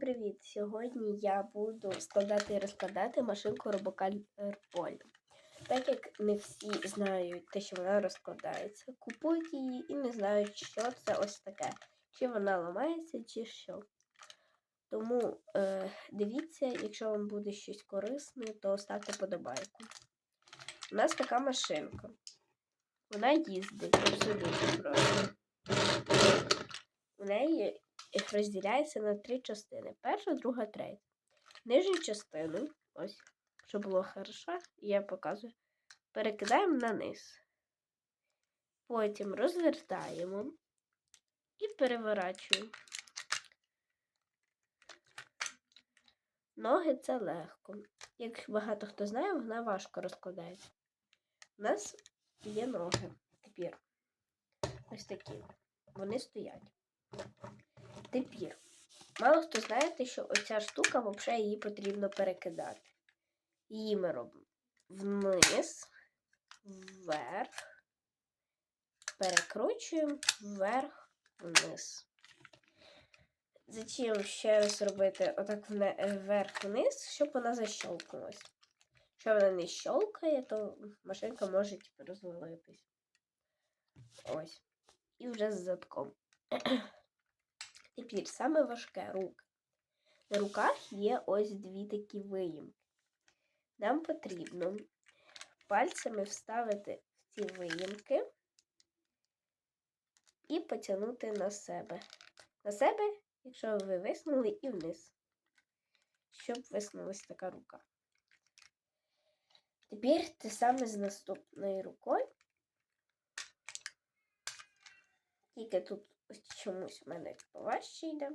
Привіт! Сьогодні я буду складати і розкладати машинку Робокальполь. Так як не всі знають те, що вона розкладається, купують її і не знають, що це ось таке. Чи вона ламається, чи що. Тому е, дивіться, якщо вам буде щось корисне, то ставте подобайку. У нас така машинка. Вона їздить абсолютно просто. У неї розділяється на три частини. Перша, друга, третя. Нижню частину, ось, щоб було хорошо, я показую, перекидаємо на низ. Потім розвертаємо і переворачуємо. Ноги це легко. Як багато хто знає, вона важко розкладається. У нас є ноги тепер. Ось такі. Вони стоять. Тепер. Мало хто знає, що оця штука взагалі її потрібно перекидати. Її ми робимо вниз, вверх, перекручуємо вверх, вниз. Зачем ще раз робити отак вверх-вниз, щоб вона защелкнулась. Якщо вона не щелкає, то машинка може типу, розвалитись. Ось. І вже з задком. Тепер саме важке рук. На руках є ось дві такі виїмки. Нам потрібно пальцями вставити в ці виїмки і потягнути на себе. На себе, якщо ви висунули, і вниз, щоб висунулась така рука. Тепер те саме з наступною рукою. Тільки тут чомусь в мене поважче йде.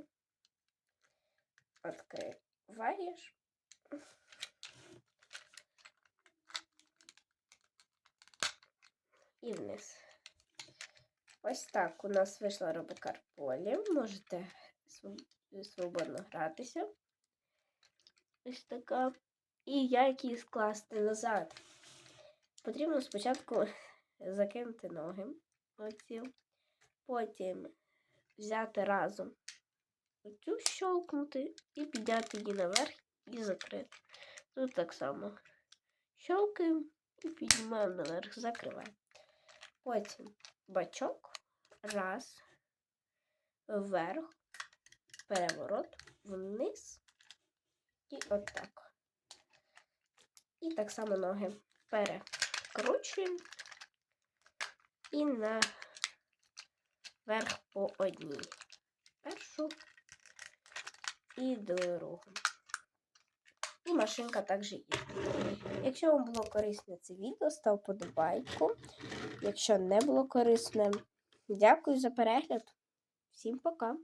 Відкриваєш. І вниз. Ось так у нас вийшла робокарполі. Можете свободно гратися. Ось така. І як її скласти назад. Потрібно спочатку закинути ноги. Оці. Потім взяти разом оцю щелкнути і підняти її наверх і закрити. Тут так само щелкаємо і піднімаємо наверх, закриваємо. Потім бачок, раз, вверх, переворот, вниз і отак. І так само ноги перекручуємо і на вверх по одній. Першу і другу. І машинка також є. Якщо вам було корисне це відео, став подобайку. Якщо не було корисне, дякую за перегляд. Всім пока!